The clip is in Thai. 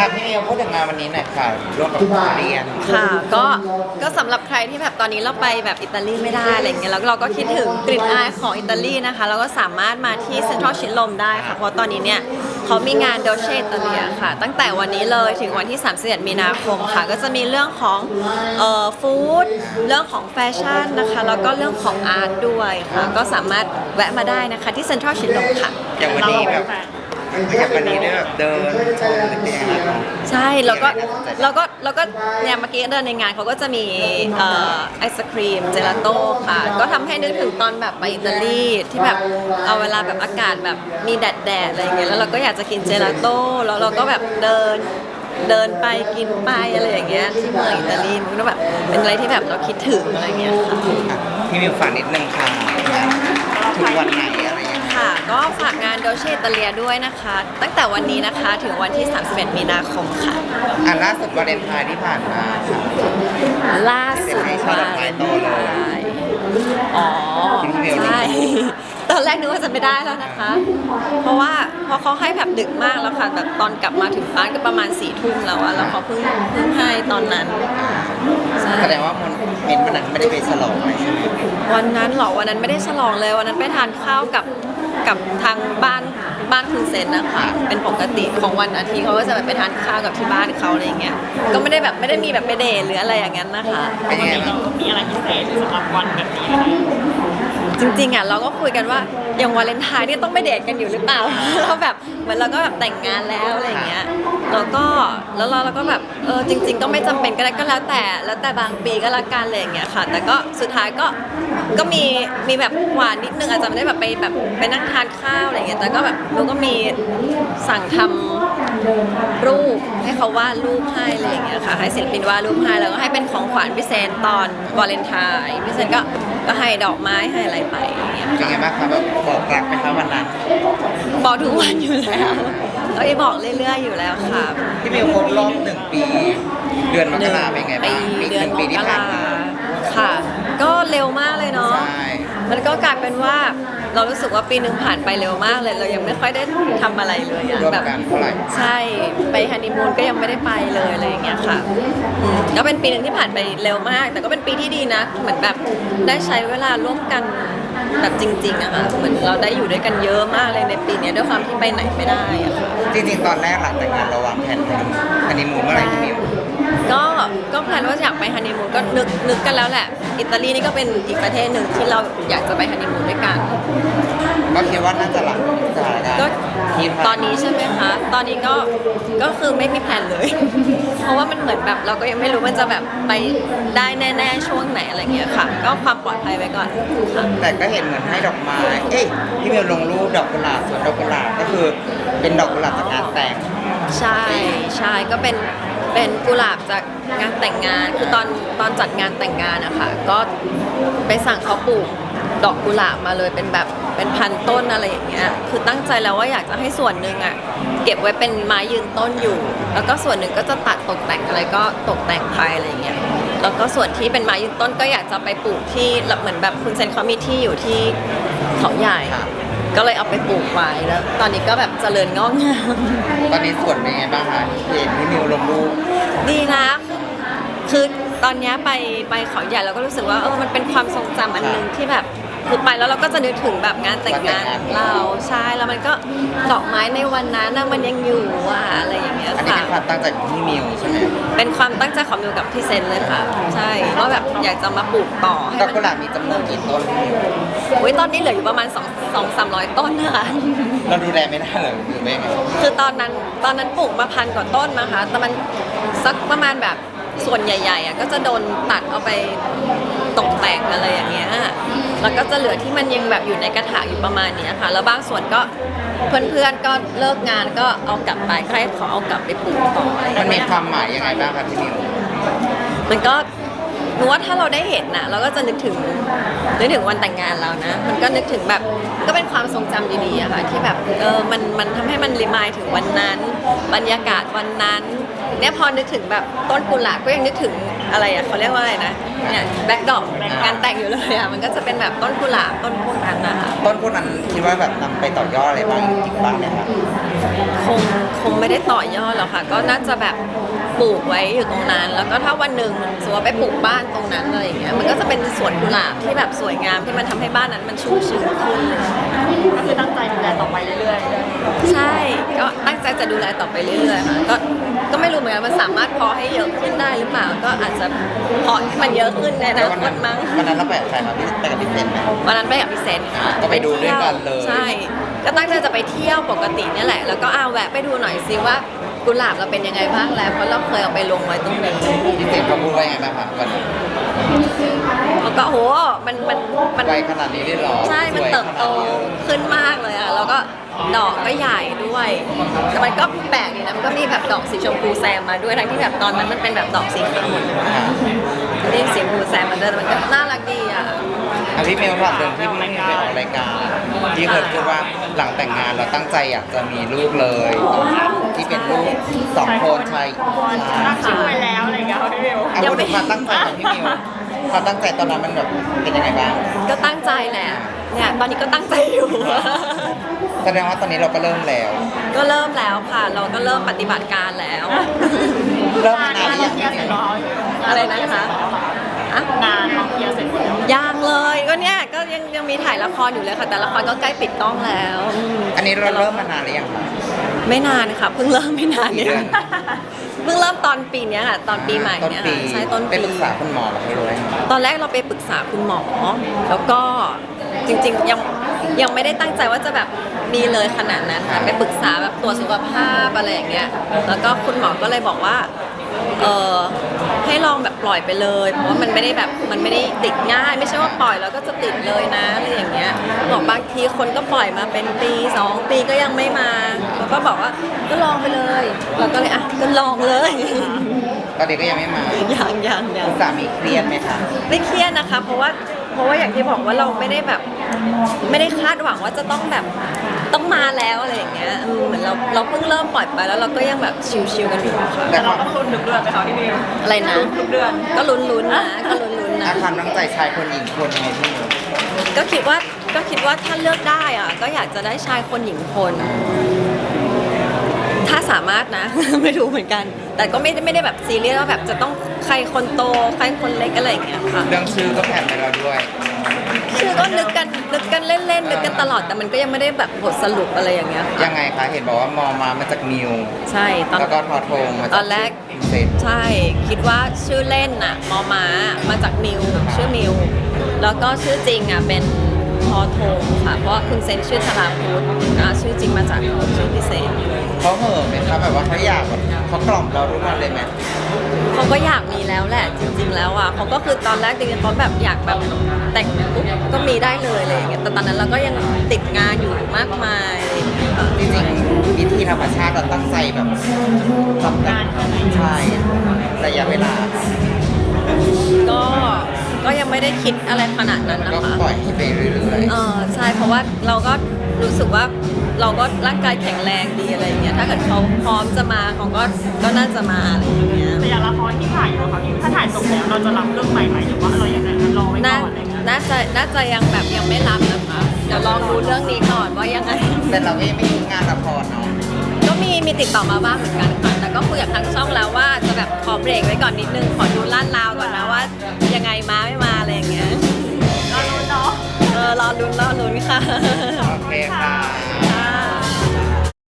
อะพี่นิวพูดถึงงานวันนี้หน่อยค่ะร่วมกับเรียนค่ะก็ก็สำหรับใครที่แบบตอนนี้เราไปแบบอิตาลีไม่ได้อะไรเงี้ยแล้วเราก็คิดถึงกลิ่นอายของอิตาลีนะคะ เราก็สามารถมาที่เซ็นทรัลชิดลมได้ค่ะ เพราะตอนนี้เนี่ย เขามีงานโดเชอิตาเลียค่ะ ตั้งแต่วันนี้เลยถึงวันที่31มีนาคมค่ะ ก็จะมีเรื่องของเอ่อฟู้ดเรื่องของแฟชั่นนะคะ แล้วก็เรื่องของอาร์ตด้วยค่ะ ก็สามารถแวะมาได้นะคะที่เซ็นทรัลชิดลมค่ะ อย่างวันนี้แบบ อย่างวันนี้ได้แบบเดินชมเป็นยังไงบ้างใช่แล้วก็แล้วก็แล้วก็เนี่ยเมื่อกี้เดินในงานเขาก็จะมีเอ่อไอศครีมเจลาโต้ค่ะ ก็ทำให้นึกถึงตอนแบบไปอิตาลีที่แบบเอาเวลาแบบอากาศแบบมีแดดแดดๆอะไรอย่างเงี้ยแล้วเราก็อยากจะกินเจลาโต้แล้วเราก็แบบเดินเดินไปกินไปอะไรอย่างเงี้ยที่เมืองอิตาลีมันก็แบบเป็นอะไรที่แบบเราคิดถึงอะไรอย่างเงี้ยค่ะอะพี่มิวฝากนิดนึงค่ะถึงวันไหนอะไรยังไงค่ะ ก็ฝากงานโดเชอิตาเลียด้วยนะคะ ตั้งแต่วันนี้นะคะถึงวันที่ 31 มีนาคมค่ะ อะล่าสุดวาเลนไทน์ที่ผ่านมาค่ะล่าสุดให้ช่อดอกไม้โตเลยอ๋อที่พี่เบลใช่ตอนแรกนึกว่าจะไม่ได้แล้วนะคะ เพราะว่าเพราะเขาให้แบบดึกมากแล้วค่ะแบบตอนกลับมาถึงบ้านก็ประมาณสี่ทุ่มแล้วอะแล้วเขาเพิ่งเพิ่งให้ตอนนั้นใช่แสดงว่ามันเห็นวันนั้นไม่ได้ไปฉลองอะไรใช่ไหมวันนั้นเหรอวันนั้นไม่ได้ฉลองเลยวันนั้นไปทานข้าวกับ กับทางบ้านบ้านคุณเซนนะคะเป็นปกติของวันอาทิตย์เขาก็จะแบบไปทานข้าวกับที่บ้านเขาอะไรอย่างเงี้ยก็ไม่ได้แบบไม่ได้มีแบบไปเดทหรืออะไรอย่างนั้นนะคะ เป็นยังไงบ้าง มีอะไรพิเศษสำหรับวันแบบนี้ไหม จริงๆอะเราก็คุยกันว่าอย่างวาเลนไทน์นี่ต้องไปเดทกันอยู่หรือเปล่า เราแบบเหมือนเราก็แบบแต่งงานแล้วอะไรอย่างเงี้ยแล้วก็แล้วเราเราก็แบบเออจริง ๆ ก็ไม่จำเป็นก็ได้ก็แล้วแต่แล้วแต่บางปีก็ล้วกันอะไรอย่างเงี้ยค่ะ แต่ก็สุดท้ายก็ก็มีมีแบบหวานนิดนึงอาจจะไม่ได้แบบไปแบบไปนั่งทานข้าวอะไรอย่างเงี้ยแต่ก็แบบเราก็มีสั่งทำรูปให้เขาวาดรูปให้อะไรอย่างเงี้ยค่ะให้ศิลปินวาดรูปให้แล้วก็ให้เป็นของขวัญพิเศษตอนวาเลนไทน์พิเศษก็ ก็ให้ดอกไม้ให้อะไรไปอย่างเงี้ยเป็นไงบ้างคะแบบบอกรักไหมคะวันนั้นบอกทุกวันอยู่แล้วก็อีบอกเรื่อยๆอยู่แล้วค่ะพี่มิวครบรอบหนึ่งปี เดือนมกราเป็นไงบ้างปีเดืหอนนึ่งมปีที่กผ่ารานมาค่ะ ก็เร็วมากเลยเนาะ ใช่ มันก็กลายเป็นว่าเรารู้สึกว่าปีหนึ่งผ่านไปเร็วมากเลย เรายังไม่ค่อยได้ทำอะไรเลยอะร่วมแบบกันเท่าไหร่ ใช่ไปฮันนีมูนก็ยังไม่ได้ไปเลยอะไรอย่างเงี้ยค่ะอืมก็เป็นปีหนึ่งที่ผ่านไปเร็วมาก แต่ก็เป็นปีที่ดีนะ เหมือนแบบได้ใช้เวลาร่วมกันแบบจริงๆอะค่ะเหมือนเราได้อยู่ด้วยกันเยอะมากเลยในปีเนี้ยด้วยความที่ไปไหนไม่ได้อะค่ะ จริงๆ ตอนแรกหลังแต่งงานเราวางแผนฮันนีมูนเมื่อไหร่พี่มิว ก็ก็แพลนว่าอยากไปฮันนีมูนก็นึกนึกกันแล้วแหละ อิตาลีนี่ก็เป็นอีกประเทศหนึ่งที่เราอยากจะไปฮันนีมูนด้วยกัน ก็คิดว่าน่าจะหลังสถานการณ์ก็คิดว่าตอนนี้ใช่ไหมคะ ตอนนี้ก็ก็คือไม่มีแผนเลย เพราะว่ามันเหมือนแบบเราก็ยังไม่รู้มันจะแบบไปได้แน่ ๆ ช่วงไหนอะไรเงี้ยค่ะ ก็ความปลอดภัยไว้ก่อนค่ะ แต่ก็เห็นเหมือนให้ดอกไม้ เอ้ยพี่มิวลงรูปดอกกุหลาบสวนดอกกุหลาบก็คือเป็นดอกกุหลาบจากงานแต่ง ใช่ใช่ก็เป็น เป็นกุหลาบจากงานแต่งงาน คือตอนตอนจัดงานแต่งงานอะค่ะก็ไปสั่งเขาปลูกดอกกุหลาบมาเลยเป็นแบบเป็นพันต้นอะไรอย่างเงี้ยคือตั้งใจแล้วว่าอยากจะให้ส่วนหนึ่งอะเก็บไว้เป็นไม้ยืนต้นอยู่ แล้วก็ส่วนหนึ่งก็จะตัดตกแต่งอะไรก็ตกแต่งไปอะไรอย่างเงี้ยแล้วก็ส่วนที่เป็นไม้ยืนต้นก็อยากจะไปปลูกที่เหมือนแบบคุณเซนเขามีที่อยู่ที่เขาใหญ่ครับก็เลยเอาไปปลูกไว้แล้ว ตอนนี้ก็แบบ เจริญงอกงาม ตอนนี้สวนเป็นไงบ้างคะเห็นพี่มิวลงรูปดีนะคือตอนเนี้ยไปไปเขาใหญ่เราก็รู้สึกว่าเออมันเป็นความทรงจำอันหนึ่งที่แบบ คือไปแล้วเราก็จะนึกถึงแบบงานแต่งงานของเราใช่แล้วมันก็ดอกไม้ในวันนั้นน่ะมันยังอยู่อะอะไรอย่างเงี้ยอันนี้ค่ะ เป็นความตั้งใจของพี่มิวใช่ไหมเป็นความตั้งใจของมิวกับพี่เซนเลยค่ะ ใช่ว่าแบบอยากจะมาปลูกต่อให้ดอกมันกุหลาบมีจำนวนกี่ต้นพี่มิวโอ้ยตอนนี้เหลืออยู่ประมาณ2 2 3 0 0 ต้นนะคะ เราดูแลไม่ได้เหรอหรือไม่ไงคือตอนนั้นตอนนั้นปลูกมาพันกว่าต้นนะคะแต่มันสักประมาณแบบส่วนใหญ่ๆอะก็จะโดนตัดเอาไป ตกแต่งอะไรอย่างเงี้ยแล้วก็จะเหลือที่มันยังแบบอยู่ในกระถางอยู่ประมาณเนี้ยค่ะ แล้วบางส่วนก็เพื่อนๆก็เลิกงานก็เอากลับไปก็ให้เขาเอากลับไปปลูกต่ออะไรอย่างมันมีเงี้ยความหมายยังไงบ้างครับพี่มิวมันก็หนูว่าถ้าเราได้เห็นนะเราก็จะนึกถึงนึกถึงวันแต่งงานเรานะ มันก็นึกถึงแบบก็เป็นความทรงจำดีๆอะค่ะที่แบบเออมันมันทำให้มันรีมายถึงวันนั้น บรรยากาศวันนั้นเนี่ยพอนึกถึงแบบต้นกุหลาบก็ยังนึกถึง อะไรอะเขาเรียกว่าอะไรนะเนี่ยแบ็คดอกงานแต่งอยู่เลยอะมันก็จะเป็นแบบต้นกุหลาบต้นพวกนั้นนะคะต้นพวกนั้นคิดว่าแบบนำไปต่อยอดอะไรบ้างอีกบ้างเนี่ยครับคงคงไม่ได้ต่อยอดหรอกค่ะ ก็น่าจะแบบปลูกไว้อยู่ตรงนั้น แล้วก็ถ้าวันหนึ่งสมมติว่าไปปลูกบ้านตรงนั้นอะไรอย่างเงี้ยมันก็จะเป็นสวนกุหลาบที่แบบสวยงามที่มันทำให้บ้านนั้นมันชุ่มชื้นขึ้นเลยก็คือตั้งใจดูแลต่อไปเรื่อยใช่ก็ตั้งใจจะดูแลต่อไปเรื่อยๆค่ะก็ก็ไม่รู้เหมือนกันมันสามารถเพาะให้เยอะขึ้นได้ หรือเปล่าก็อาจจะเพาะให้มันเยอะขึ้นในอแล้นาววันคนั้ตนมั้ง วันนั้นเราไปกับใครครับพี่ไปกับพี่เซนไหม วันนั้นไปกับพี่เซนค่ะก็ไปดูด้วยกันเลย ใช่ ก็ตั้งใจจะไปเที่ยวปกติเนี่ยแหละ แล้วก็เอาแวะไปดูหน่อยซิว่ากุหลาบเราเป็นยังไงบ้างแล้วเพราะเราเคยเอาไปลงไว้ตรงนี้พี่เซนเขาพูดว่ายังไงบ้างครับวันนั้นแล้วก็โหมันมันมันไวขนาดนี้ได้หรอใช่มันสวยเติบโตขนาดนี้เลยขึ้นมากเลยอะแล้วก็ ดอกก็ใหญ่ด้วย แต่มันก็แปลกดีนะ มันก็มีแบบดอกสีชมพูแซมมาด้วย ทั้งที่แบบตอนนั้นมันเป็นแบบดอกสีขาวหมดค่ะนี่สีชมพูแซมมาด้วยแต่มันก็น่ารักดีอะอะพี่เมลถามเดิมที่พี่ไปออกรายการที่เคยพูดว่าหลังแต่งงานเราตั้งใจอยากจะมีลูกเลย ที่เป็นลูกสองคนชายๆตั้งชื่อไว้แล้วอะไรอย่างเงี้ยค่ะพี่วิวเอาพูดถึงความตั้งใจของพี่มิว ความตั้งใจตอนนั้นมันแบบเป็นยังไงบ้าง ก็ตั้งใจแหละ เนี่ยตอนนี้ก็ตั้งใจอยู่ แสดงว่าตอนนี้เราก็เริ่มแล้ว ก็เริ่มแล้วค่ะ เราก็เริ่มปฏิบัติการแล้ว เริ่มมานานหรือยังเคลียร์เสร็จแล้วอะไรนะคะอะงานเราเคลียร์เสร็จหมดแล้วยังเลยก็เนี่ยก็ยังยังมีถ่ายละครอยู่เลยค่ะ แต่ละครก็ใกล้ปิดกล้องแล้วอืมอันนี้เราเริ่มมานานหรือยังคะไม่นานค่ะ เพิ่งเริ่มไม่นานกี่เนี่ยเดือน เพิ่งเริ่มตอนปีเนี้ยค่ะ ตอนปีใหม่ต้นเนี่ยปีค่ะใช่ต้นไปปี ปรึกษาคุณหมอเหรอไม่รู้เลยตอนแรกเราไปปรึกษาคุณหมอ แล้วก็จริงๆยังยังไม่ได้ตั้งใจว่าจะแบบมีเลยขนาดนั้นค่ะไปปรึกษาแบบตรวจสุขภาพอะไรอย่างเงี้ยแล้วก็คุณหมอก็เลยบอกว่า เออให้ลองแบบปล่อยไปเลย เพราะว่ามันไม่ได้แบบมันไม่ได้ติดง่าย ไม่ใช่ว่าปล่อยแล้วก็จะติดเลยนะอะไรอย่างเงี้ยบอกบางทีคนก็ปล่อยมาเป็นปีสองปีก็ยังไม่มาแล้วก็บอกว่าก็ลองไปเลยเราก็เลยอะก็ลองเลย ตอนนี้ก็ยังไม่มายังยังยังสามีเครียดไหมคะไม่เครียดนะคะ เพราะว่าเพราะว่าอย่างที่บอกว่าเราไม่ได้แบบ ไม่ได้คาดหวังว่าจะต้องแบบ ต้องมาแล้วอะไรอย่างเงี้ยอืมเหมือนเราเราเพิ่งเริ่มปล่อยไปแล้วเราก็ยังแบบชิลๆกันอยู่ค่ะแต่เราต้องลุ้นทุกเดือนไหมคะพี่วิวอะไรนะ ทุกเดือนก็ลุ้นๆนะก็ลุ้นๆอานะความตั้งใจชายคนหญิงคนยังไงพี่มิวก็คิดว่าก็คิดว่าถ้าเลือกได้อะก็อยากจะได้ชายคนหญิงคน ถ้าสามารถนะ ไม่รู้เหมือนกัน แต่ก็ไม่ได้ไม่ได้แบบซีเรียสว่าแบบจะต้องใค รคนโตใครคนเล็กอะไรอย่างเงี้ยค่ะ เรื่องชื่อก็แผนไปแล้วด้วย คือก็นึกกันนึกกันเล่นๆนึกกันตลอดแต่มันก็ยังไม่ได้แบบบทสรุปอะไรอย่างเงี้ยค่ะยังไงคะเห็นบอกว่ามอมามาจากมิว ใช่ตอน แล้วก็ทอทงมาจากตอนแรก เซนใช่คิดว่าชื่อเล่นน่ะมอม้ามาจากมิวชื่อมิวแล้วก็ชื่อจริงอะเป็นพอโทงค่ะ เพราะว่าคุณเซนชื่อธราพุทธอะชื่อจริงมาจากชื่อพิเศษ เขาเหอะไหมคะแบบว่าเขาอยากแบบเขากล่อมเราทุกวันเลยไหม เขาก็อยากมีแล้วแหละ จริง ๆ แล้วอะเขาก็คือตอนแรกจริงๆเขาแบบอยากแบบแต่งปุ๊บก็มีได้เลยอะไรอย่างเงี้ยแต่ตอนนั้นเราก็ยังติดงานอยู่มากมายอะไรอย่างเงี้ยค่ะจริงๆวิธีธรรมชาติเราตั้งใจแบบทำกันใช่ระยะเวลา ก็ก็ยังไม่ได้คิดอะไรขนาดนั้นนะก็คะ ปล่อยให้ไปเรื่อยเออใช่เพราะ ว่าเราก็รู้สึกว่าเราก็ร่างกายแข็งแรงดีอะไรอย่างเงี้ยถ้าเกิดเขาพร้อมจะมาเขาก็ก็น่าจะมาอะไรอย่างเงี้ยแต่อย่างละครที่ถ่ายอยู่อะค่ะพี่ถ้าถ่ายจบแล้วเราจะรับเรื่องใหม่ไหมหรือว่าเรายังไงรอไว้น่าก่อนอะไรเงี้ยน่าจะน่าจะยังแบบยังไม่รับนะคะเดี๋ยวลองดูเรื่องนี้ก่อนว่ายังไงๆแต่เราก็ยังไม่มีงานละครเนาะก็มีมีติดต่อมาบ้างเหมือนกันค่ะ แต่ก็คุยกับทางช่องแล้วว่าจะแบบขอเบรกไว้ก่อนนิดนึง ขอดูล้านลาวก่อนนะว่า ยังไงมาไม่มาอะไรอย่างเงี้ยรอ ลุ้นรอลุ้นค่ะ โอเคค่ะ